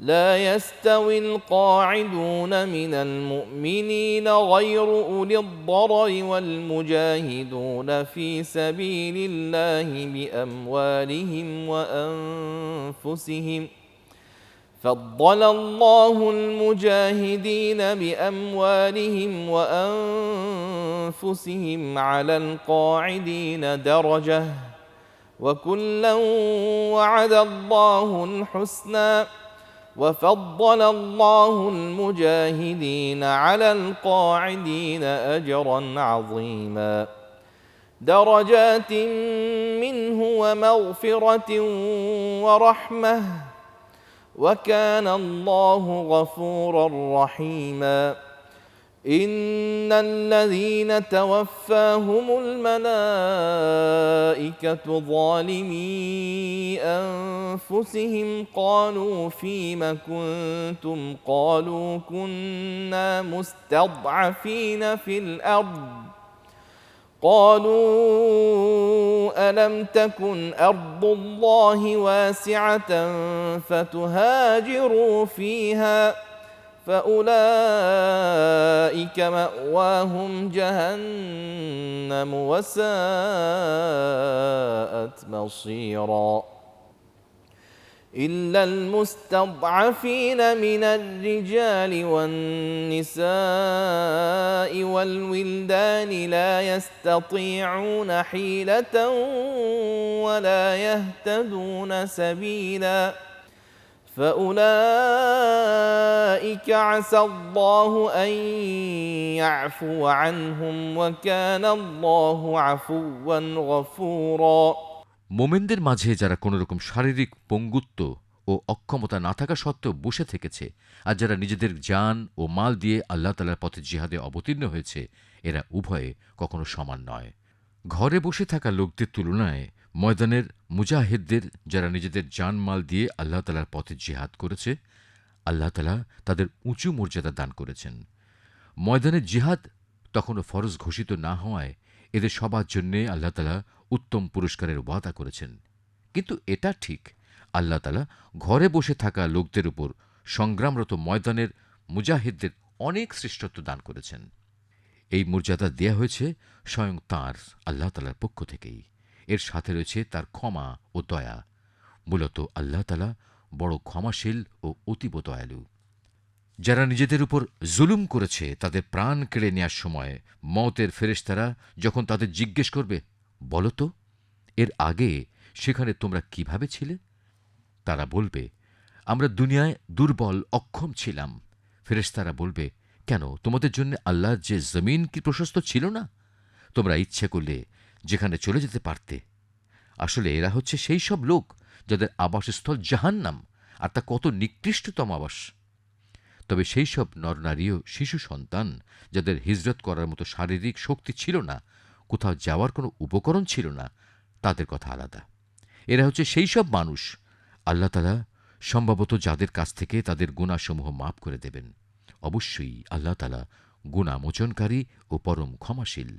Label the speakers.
Speaker 1: لا يستوي القاعدون من المؤمنين غير أولي الضرر والمجاهدون في سبيل الله بأموالهم وأنفسهم. فضل الله المجاهدين بأموالهم وأنفسهم على القاعدين درجة. وكلا وعد الله الحسنى. وفضل الله المجاهدين على القاعدين أجرا عظيما. درجات منه ومغفرة ورحمة. وكان الله غفورا رحيما. إن الذين توفاهم الملائكة ظالمي أنفسهم قالوا فيم كنتم؟ قالوا كنا مستضعفين في الأرض. قالوا ألم تكن أرض الله واسعة فتهاجروا فيها؟ فأولئك مأواهم جهنم وساءت مصيرا. إلا المستضعفين من الرجال والنساء والولدان لا يستطيعون حيلة ولا يهتدون سبيلا. فاولئك عسى الله ان يعفو عنهم وكان الله عفوا غفورا
Speaker 2: মোমেনদের মাঝে যারা কোনো রকম শারীরিক পঙ্গুত্ব ও অক্ষমতা না থাকা সত্ত্বেও বসে থেকেছে আর যারা নিজেদের যান ও মাল দিয়ে আল্লাহ তালার পথে জিহাদে অবতীর্ণ হয়েছে এরা উভয়ে কখনো সমান নয় ঘরে বসে থাকা লোকদের তুলনায় ময়দানের মুজাহিদদের যারা নিজেদের জান মাল দিয়ে আল্লাহ তালার পথে জিহাদ করেছে, আল্লাহ তালা তাদের উঁচু মর্যাদা দান করেছেন। ময়দানের জিহাদ তখনও ফরজ ঘোষিত না হওয়ায় এদের সবার জন্যে আল্লাহ তালা উত্তম পুরস্কারের ওয়াদা করেছেন। কিন্তু এটা ঠিক, আল্লাহ তালা ঘরে বসে থাকা লোকদের উপর সংগ্রামরত ময়দানের মুজাহিদদের অনেক শ্রেষ্ঠত্ব দান করেছেন। এই মর্যাদা দেয়া হয়েছে স্বয়ং তাঁর, আল্লাহ তালার পক্ষ থেকেই। এর সাথে রয়েছে তার ক্ষমা ও দয়া। মূলত আল্লাহ তালা বড় ক্ষমাশীল ও অতীব দয়ালু। যারা নিজেদের উপর জুলুম করেছে, তাদের প্রাণ কেড়ে নেওয়ার সময় মতের ফেরেশতারা যখন তাদের জিজ্ঞেস করবে, বলো তো, এর আগে সেখানে তোমরা কীভাবে ছিলে? তারা বলবে, আমরা দুনিয়ায় দুর্বল, অক্ষম ছিলাম। ফেরেশতারা বলবে, কেন, তোমাদের জন্য আল্লাহর যে জমিন কি প্রশস্ত ছিল না? তোমরা ইচ্ছে করলে যেখানে চলে যেতে পারতে। আসলে এরা হচ্ছে সেই সব লোক যাদের আবাসস্থল জাহান্নাম আর তা কত নিকৃষ্টতম আবাস। তবে সেই সব নরনারী ও শিশু সন্তান যাদের হিজরত করার মতো শারীরিক শক্তি ছিল না, কোথাও যাওয়ার কোনো উপকরণ ছিল না, তাদের কথা আলাদা। এরা হচ্ছে সেই সব মানুষ, আল্লাহ তালা সম্ভবত যাদের কাছ থেকে তাদের গুণাসমূহ মাফ করে দেবেন। অবশ্যই আল্লাহ তালা গুণামোচনকারী ও পরম ক্ষমাশীল।